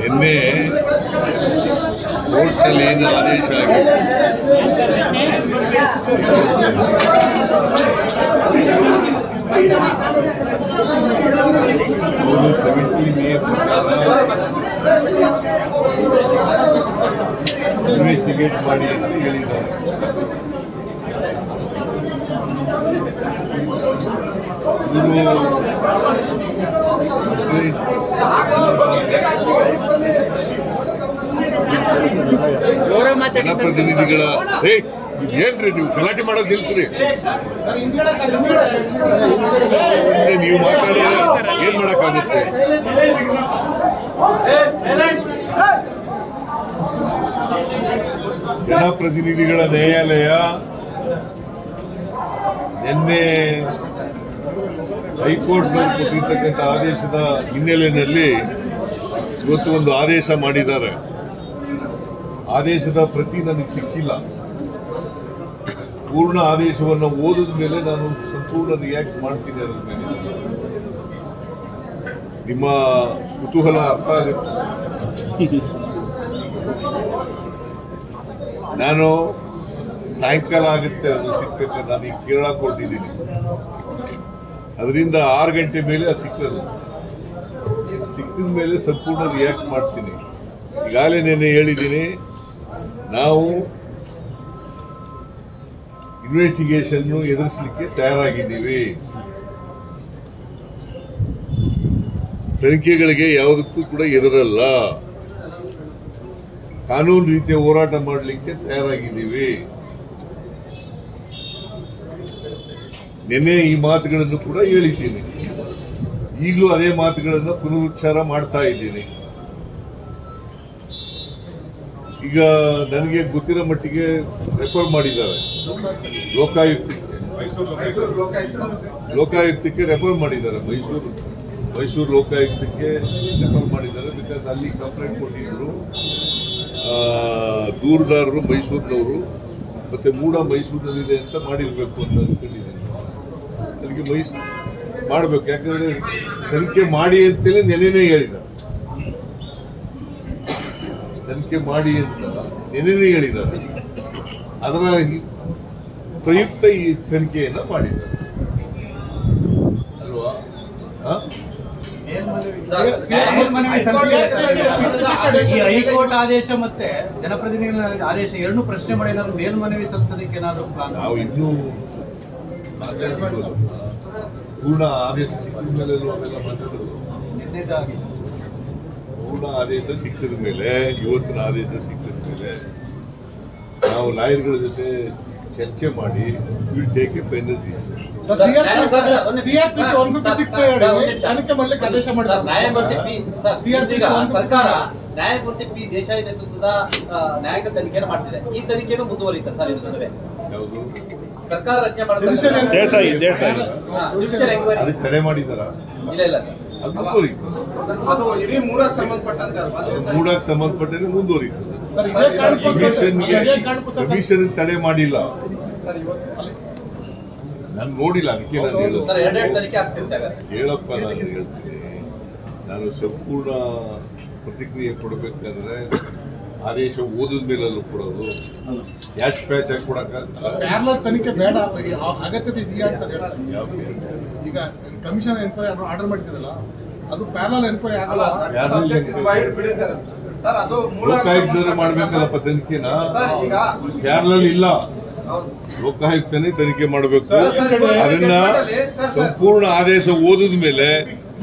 ನಿನ್ನೆ ಕೋರ್ಟ್ನಲ್ಲಿ ಏನು ಆದೇಶ ಇನ್ವೆಸ್ಟಿಗೇಟ್ ಮಾಡಿ ಅಂತ ಹೇಳಿದ್ದಾರೆ ಜನಪ್ರತಿನಿಧಿಗಳ ಏನ್ರಿ ನೀವು ಗಲಾಟೆ ಮಾಡೋದು ನಿಲ್ಸ್ರಿ. ನೀವು ಮಾತಾಡಿ ಏನ್ ಮಾಡಕ್ಕಾಗುತ್ತೆ? ಜನಪ್ರತಿನಿಧಿಗಳ ನ್ಯಾಯಾಲಯ ನಿನ್ನೆ ಹೈಕೋರ್ಟ್ನವರು ಕೊಟ್ಟಿರ್ತಕ್ಕಂಥ ಆದೇಶದ ಹಿನ್ನೆಲೆಯಲ್ಲಿ ಇವತ್ತು ಒಂದು ಆದೇಶ ಮಾಡಿದ್ದಾರೆ. ಆದೇಶದ ಪ್ರತಿ ನನಗೆ ಸಿಕ್ಕಿಲ್ಲ. ಪೂರ್ಣ ಆದೇಶವನ್ನು ಓದಿದ ಮೇಲೆ ನಾನು ಸಂಪೂರ್ಣ ರಿಯಾಕ್ಟ್ ಮಾಡ್ತೀನಿ ಅದ್ರ ಮೇಲೆ. ನಿಮ್ಮ ಕುತೂಹಲ ಅರ್ಥ ಆಗುತ್ತೆ. ನಾನು ಸಾಯಂಕಾಲ ಆಗುತ್ತೆ ಅದು ಸಿಕ್ಕ ನಾನು ಈಗ ಕೇರಳ ಕೊಟ್ಟಿದ್ದೀನಿ. ಅದರಿಂದ ಆರು ಗಂಟೆ ಮೇಲೆ ಅದು ಸಿಕ್ಕದು ಸಿಕ್ಕಿದ ಮೇಲೆ ಸಂಪೂರ್ಣ ರಿಯಾಕ್ಟ್ ಮಾಡ್ತೀನಿ. ಈಗಾಗಲೇ ನಿನ್ನೆ ಹೇಳಿದ್ದೀನಿ, ನಾವು ಇನ್ವೆಸ್ಟಿಗೇಷನ್ ಎದುರಿಸಲಿಕ್ಕೆ ತಯಾರಾಗಿದ್ದೀವಿ. ತನಿಖೆಗಳಿಗೆ ಯಾವುದಕ್ಕೂ ಕೂಡ ಎದುರಲ್ಲ ಕಾನೂನು ರೀತಿಯ ಹೋರಾಟ ಮಾಡಲಿಕ್ಕೆ ತಯಾರಾಗಿದ್ದೀವಿ. ನಿನ್ನೆ ಈ ಮಾತುಗಳನ್ನು ಕೂಡ ಹೇಳಿದ್ದೀನಿ. ಈಗಲೂ ಅದೇ ಮಾತುಗಳನ್ನು ಪುನರುಚ್ಚಾರ ಮಾಡ್ತಾ ಇದ್ದೀನಿ. ಈಗ ನನಗೆ ಗೊತ್ತಿರೋ ಮಟ್ಟಿಗೆ ರೆಫರ್ ಮಾಡಿದ್ದಾರೆ. ಲೋಕಾಯುಕ್ತಕ್ಕೆ. ಲೋಕಾಯುಕ್ತಕ್ಕೆ ರೆಫರ್ ಮಾಡಿದ್ದಾರೆ. ಮೈಸೂರು ಮೈಸೂರು ಲೋಕಾಯುಕ್ತಕ್ಕೆ ರೆಫರ್ ಮಾಡಿದ್ದಾರೆ ಬಿಕಾಸ್ ಅಲ್ಲಿ ಕಂಪ್ಲೇಂಟ್ ಕೊಟ್ಟಿದ್ರು. ದೂರದಾರರು ದೂರುದಾರರು ಮೈಸೂರಿನವರು. ಮತ್ತೆ ಮೂಡ ಮೈಸೂರಿನಲ್ಲಿದೆ ಅಂತ ಮಾಡಿರಬೇಕು ಅಂತ ಅನ್ಕೊಂಡಿದ್ದೀನಿ. ನನಗೆ ವಹಿಸ್ ಮಾಡಬೇಕು. ಯಾಕಂದ್ರೆ ತನಿಖೆ ಮಾಡಿ ಅಂತೇಳಿ ನೆನೆನೇ ಹೇಳಿದ ತನಿಖೆ ಮಾಡಿ ಅಂತ ನೆನೆನೇ ಹೇಳಿದ್ದಾರೆ. ಅದರ ಪ್ರಯುಕ್ತ ಈ ತನಿಖೆಯನ್ನ ಮಾಡಿದ್ದಾರೆ. ಅಲ್ವಾ? ಈ ಹೈಕೋರ್ಟ್ ಆದೇಶ ಮತ್ತೆ ಜನಪ್ರತಿನಿಧಿಗಳ ಆದೇಶ ಎರಡು ಪ್ರಶ್ನೆ ಮಾಡಿ ಏನಾದ್ರು ಮೇಲ್ಮನವಿ ಸಲ್ಲಿಸೋದಕ್ಕೆ ಏನಾದ್ರು ಪ್ಲಾನ್ ನಾವು ಇನ್ನೂ. ಪೂರ್ಣ ಆದೇಶ ಸಿಕ್ಕಿದ ಮೇಲೆ ಅವೆಲ್ಲ ಮಾತಾಡೋದು ನಿನ್ನೆದಾಗಿ. ಪೂರ್ಣ ಆದೇಶ ಸಿಕ್ಕಿದ ಮೇಲೆ ಇವತ್ತಿನ ಆದೇಶ ಸಿಕ್ಕಿದ ಮೇಲೆ ನಾವು ಲಾಯರ್ಗಳ ಜೊತೆ ಚರ್ಚೆ ಮಾಡಿ will take a final decision CRPC one fifty six ತನಿಖೆ ಆದೇಶ ಸರ್, ನ್ಯಾಯಮೂರ್ತಿ ಪಿ ಸರ್, CRPC ಈಗ 156 ಸರ್ಕಾರ ನ್ಯಾಯಮೂರ್ತಿ ಪಿ ದೇಸಾಯಿ ನೇತೃತ್ವದ ನ್ಯಾಯಾಂಗ ತನಿಖೆಯನ್ನು ಮಾಡ್ತಿದೆ. ಈ ತನಿಖೆಯನ್ನು ಮುಂದುವರಿಯುತ್ತೆ ಸರ್ ಇದ್ರ ನಡುವೆ. ಸರ್ಕಾರ ರಚನೆ ಮಾಡ್ತಾರೆ. ದೇಸಾಯಿ, ದೇಸಾಯಿ. ಜುಡಿಷಿಯಲ್ ಎಂಕ್ವೈರಿ ಅದಕ್ಕೆ ತಡೆ ಮಾಡಿದಾರ? ಇಲ್ಲ ಇಲ್ಲ ಸರ್ ಅದು ಮುಂದುವರಿತು. ಅದು ಇಡೀ ಮೂಡಕ್ಕೆ ಸಂಬಂಧಪಟ್ಟಂತೆ ಅಲ್ವಾ? ಅದೇ? ಮೂಡಕ್ಕೆ ಸಂಬಂಧಪಟ್ಟಂತೆ ಮುಂದುವರಿತು. ಸರ್ ಇದೇ ಕಾರಣಕ್ಕೋಸ್ಕರ ಕಮಿಷನ್ ತಡೆ ಮಾಡಿಲ್ಲ. ಸರ್ ಇವತ್ತು ಅಲ್ಲಿ ನಾನು ನೋಡಿಲ್ಲ ಅದಕ್ಕೆ ನಾನು ಹೇಳೋದು ಹೇಳಪ್ಪ ನಾನು ಹೇಳ್ತೀನಿ. ನಾನು ಸಂಪೂರ್ಣ ಪ್ರತಿಕ್ರಿಯೆ ಕೊಡಬೇಕಾದ್ರೆ ಆದೇಶ ಓದಿದ ಮೇಲಲ್ಲೂ ಕೊಡೋದು ಕ್ಯಾಶ್ ಪ್ಯಾಚ್ ಆಗಿ ಕೊಡಕ್ಕಾಗಲ್ಲ ಪ್ಯಾರಲಲ್ ತನಿಖೆ ಬೇಡ ಅಗತ್ಯತೆ ಇದೆಯಾ ಅಂತ ಸರ್ ಹೇಳ್ತಾರೆ. ಈಗ ಕಮಿಷನ್ ಎನ್ಕ್ವೈರಿ ಆರ್ಡರ್ ಮಾಡಿದ್ದೀರಲ್ಲ ಅದು ಪ್ಯಾರಲಲ್ ಎನ್ಕ್ವೈರಿ ಆಗಲ್ಲ ಬಿಡಿ ಸರ್ ಸರ್ ಅದು ಲೋಕಾಯುಕ್ತರೇ ಮಾಡ್ಬೇಕಲ್ಲಪ್ಪ ತನಿಖೆನ ಸರ್ ಈಗ ಪ್ಯಾರಲಲ್ ಇಲ್ಲ. ಲೋಕಾಯುಕ್ತನೇ ತನಿಖೆ ಮಾಡಬೇಕು ಅದನ್ನ ಸರ್, ಸರ್. ಸಂಪೂರ್ಣ ಆದೇಶ ಓದಿದ ಮೇಲೆ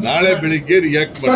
ನಾಳೆ ಬೆಳಿಗ್ಗೆ ರಿಯಾಕ್ಟ್ ಮಾಡಿ